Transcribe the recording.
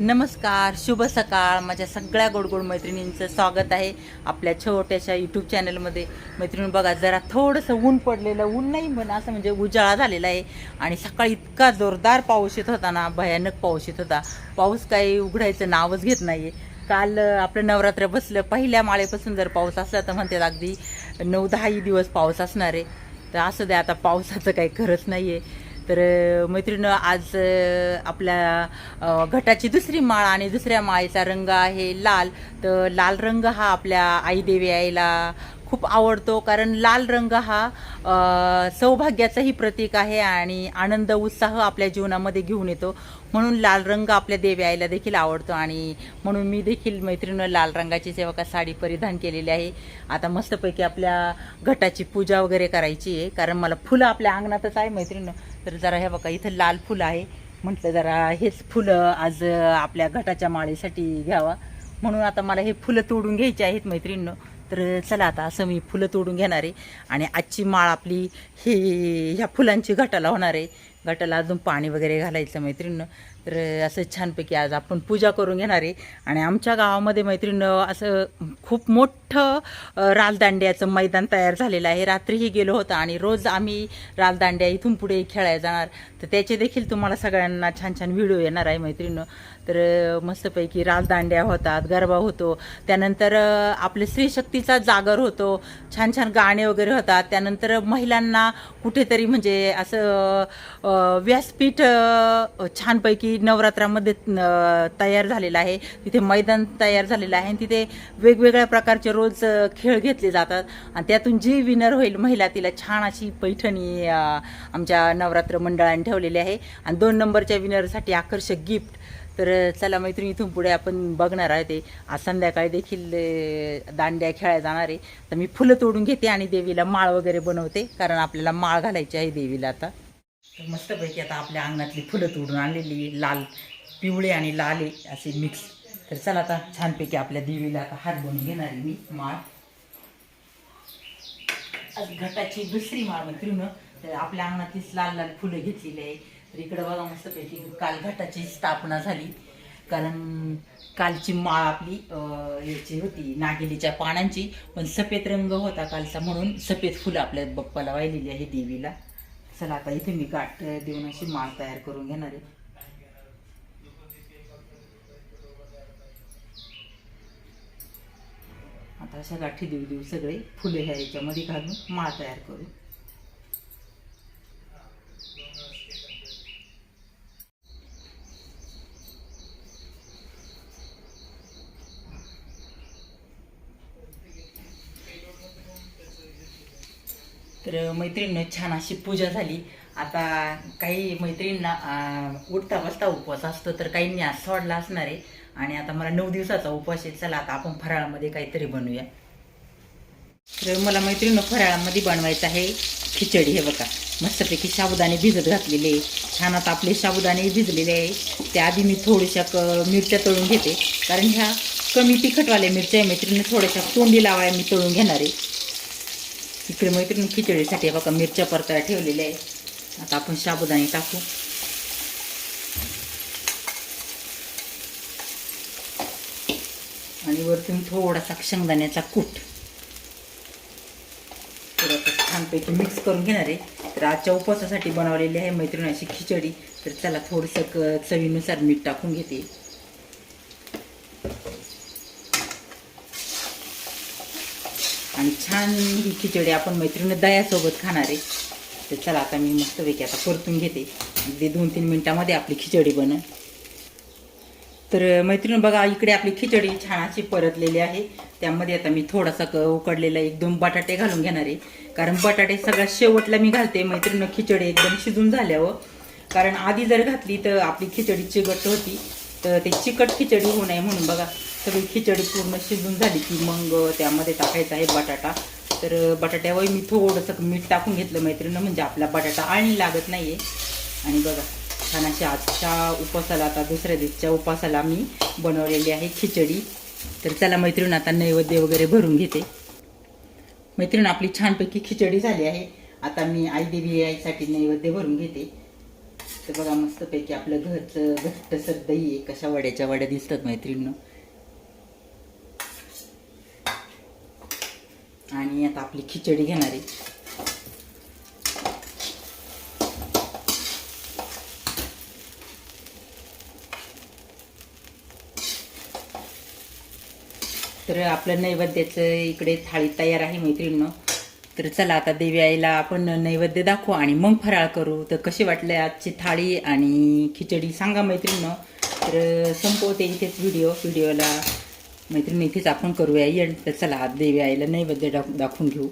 नमस्कार शुभ सकाळ. माझ्या सगळ्या गोडगोड मैत्रिणींचं स्वागत आहे आपल्या छोट्याशा यूट्यूब चॅनलमध्ये मैत्रिणी बघा जरा थोडंसं ऊन पडलेलं ऊन नाही पण असं म्हणजे उजाळा झालेला आहे. आणि सकाळी इतका जोरदार पाऊस येत होता ना भयानक पाऊस येत होता. पाऊस काही उघडायचं नावच घेत नाही काल आपलं नवरात्र बसलं पहिल्या माळेपासून जर पाऊस असला तर म्हणतात अगदी नऊ दहाही दिवस पाऊस असणार आहे. तर असं द्या आता पावसाचं काही खरंच नाही आहे तर मैत्रिणं आज आपल्या घटाची दुसरी माळ आणि दुसऱ्या माळेचा रंग आहे लाल. तर लाल रंग हा आपल्या आईदेवी आईला खूप आवडतो कारण लाल रंग हा सौभाग्याचंही प्रतीक आहे आणि आनंद उत्साह आपल्या जीवनामध्ये घेऊन येतो. म्हणून लाल रंग आपल्या देवी आईला देखील आवडतो आणि म्हणून मी देखील मैत्रिणीनं लाल रंगाची सेवका साडी परिधान केलेली आहे. आता मस्तपैकी आपल्या घटाची पूजा वगैरे करायची आहे कारण मला फुलं आपल्या अंगणातच आहे मैत्रिणीनं तर जरा हे बघा इथं लाल फुलं आहे. म्हटलं जरा हेच फुलं आज आपल्या घटाच्या माळेसाठी घ्यावा. म्हणून आता मला हे फुलं तोडून घ्यायची आहेत मैत्रिणीनं. तर चला आता असं मी फुलं तोडून घेणार आहे. आणि आजची माळ आपली ही ह्या फुलांची घटाला होणार आहे. गटाला अजून पाणी वगैरे घालायचं मैत्रिणीनं. तर असं छानपैकी आज आपण पूजा करून घेणार आहे. आणि आमच्या गावामध्ये मैत्रिणीनं असं खूप मोठं रालदांड्याचं मैदान तयार झालेलं आहे. रात्रीही गेलो होतं आणि रोज आम्ही रालदांड्या इथून पुढे खेळायला जाणार. तर त्याचे देखील तुम्हाला सगळ्यांना छान छान व्हिडिओ येणार आहे मैत्रिणीनं. तर मस्तपैकी रालदांड्या होतात गरबा होतो. त्यानंतर आपले स्त्रीशक्तीचा जागर होतो. छान छान गाणे वगैरे होतात. त्यानंतर महिलांना कुठेतरी म्हणजे असं व्यासपीठ छानपैकी नवरात्रामध्ये तयार झालेलं आहे. तिथे मैदान तयार झालेलं आहे आणि तिथे वेगवेगळ्या प्रकारचे रोज खेळ घेतले जातात. आणि त्यातून जी विनर होईल महिला तिला छान अशी पैठणी आमच्या नवरात्र मंडळाने ठेवलेली आहे. आणि दोन नंबरच्या विनरसाठी आकर्षक गिफ्ट तर चला मैत्रिणी इथून पुढे आपण बघणार आहे ते. आज संध्याकाळी देखील दांड्या खेळायला जाणार आहे. तर मी फुलं तोडून घेते आणि देवीला माळ वगैरे बनवते. कारण आपल्याला माळ घालायची आहे देवीला आता. तर मस्तपैकी आता आपल्या अंगणातली फुलं तोडून आणलेली लाल पिवळे आणि लाल आहे असे मिक्स तर चला आता छानपैकी आपल्या देवीला आता हात बनवून घेणार मी माळ. आज घटाची दुसरी माळ मैत्रीण तर आपल्या अंगणातलीच लाल लाल फुलं घेतलेली आहे. तर इकडं बघा मस्तपैकी काल घटाची स्थापना झाली. कारण कालची माळ आपली याची होती नागिलीच्या पानांची. पण सफेद रंग होता कालचा म्हणून सफेद फुलं आपल्या बाप्पाला वाहिलेली आहे देवीला. चला आता इथे मी गाठ देऊन अशी माळ तयार करून घेणार आहे. आता अशा गाठी देऊ देऊ सगळे फुले ह्या याच्यामध्ये घालून माळ तयार करू. तर मैत्रिणीनं छान अशी पूजा झाली. आता काही मैत्रिणींना उठता बसता उपवास असतो तर काहींनी आज सोडला असणार आहे. आणि आता मला नऊ दिवसाचा उपवास आहे. चला आता आपण फराळामध्ये काहीतरी बनवूया. तर मला मैत्रिणीनं फराळामध्ये बनवायचं आहे खिचडी. हे बघा मस्तपैकी साबुदाणे भिजत घातलेले आहे. छान आता आपले साबुदाणे भिजलेले आहे. त्याआधी मी थोड्याशा क मिरच्या तळून घेते. कारण ह्या कमी तिखटवाल्या मिरच्या आहे थोड्याशा तोंडी लावाय मी तळून घेणार आहे. इकडे मैत्रिणी खिचडीसाठी बघा मिरच्या परतळ्या ठेवलेल्या आहे आता आपण साबुदाणे टाकू. आणि वरतून थोडासा शेंगदाण्याचा कूट. छानपैकी मिक्स करून घेणार आहे. तर आजच्या उपवासासाठी बनवलेली आहे मैत्रिणी अशी खिचडी. तर त्याला थोडंसं क चवीनुसार मीठ टाकून घेते. आणि छान ही खिचडी आपण मैत्रिणी दयासोबत खाणार आहे. तर चला आता मी मस्तपैकी आता परतून घेते. अगदी दोन तीन मिनटामध्ये आपली खिचडी बन तर मैत्रिणी बघा इकडे आपली खिचडी छान अशी परतलेली आहे. त्यामध्ये आता मी थोडासा क उकडलेला एक दोन बटाटे घालून घेणार आहे. कारण बटाटे सगळ्यात शेवटला मी घालते. मैत्रिणी खिचडी एकदम शिजून झाल्यावर. कारण आधी जर घातली तर आपली खिचडी चिकट होती. तर ते चिकट खिचडी होऊ नये म्हणून बघा. सगळी खिचडी पूर्ण शिजून झाली की मग त्यामध्ये टाकायचा आहे बटाटा. तर बटाट्यावर मी थोडंसं मीठ टाकून घेतलं मैत्रिणं म्हणजे आपला बटाटा आणि लागत नाही आहे आणि बघा छान अशी आजच्या उपासाला आता दुसऱ्या दिवसच्या उपासाला मी बनवलेली आहे खिचडी. तर चला मैत्रीण आता नैवेद्य वगैरे भरून घेते. मैत्रीण आपली छानपैकी खिचडी झाली आहे. आता मी आई देवी आईसाठी नैवेद्य भरून घेते. तर बघा मस्तपैकी आपलं घरचं घट्टसर दही आहे. कशा वड्याच्या वड्या दिसतात मैत्रिणीनं. आणि आता आपली खिचडी घेणार आहे. तर आपलं नैवेद्याचं इकडे थाळी तयार आहे मैत्रिणीनं. तर चला आता देवी आईला आपण नैवेद्य दाखवू आणि मग फराळ करू. तर कशी वाटले आजची थाळी आणि खिचडी सांगा मैत्रिणीनं. तर संपवते इथेच व्हिडिओ व्हिडिओला मैत्रिणी इथेच आपण करूया आणि त्याचा लाभ देवी आईला नैवेद्य दाख- दाखवून घेऊ.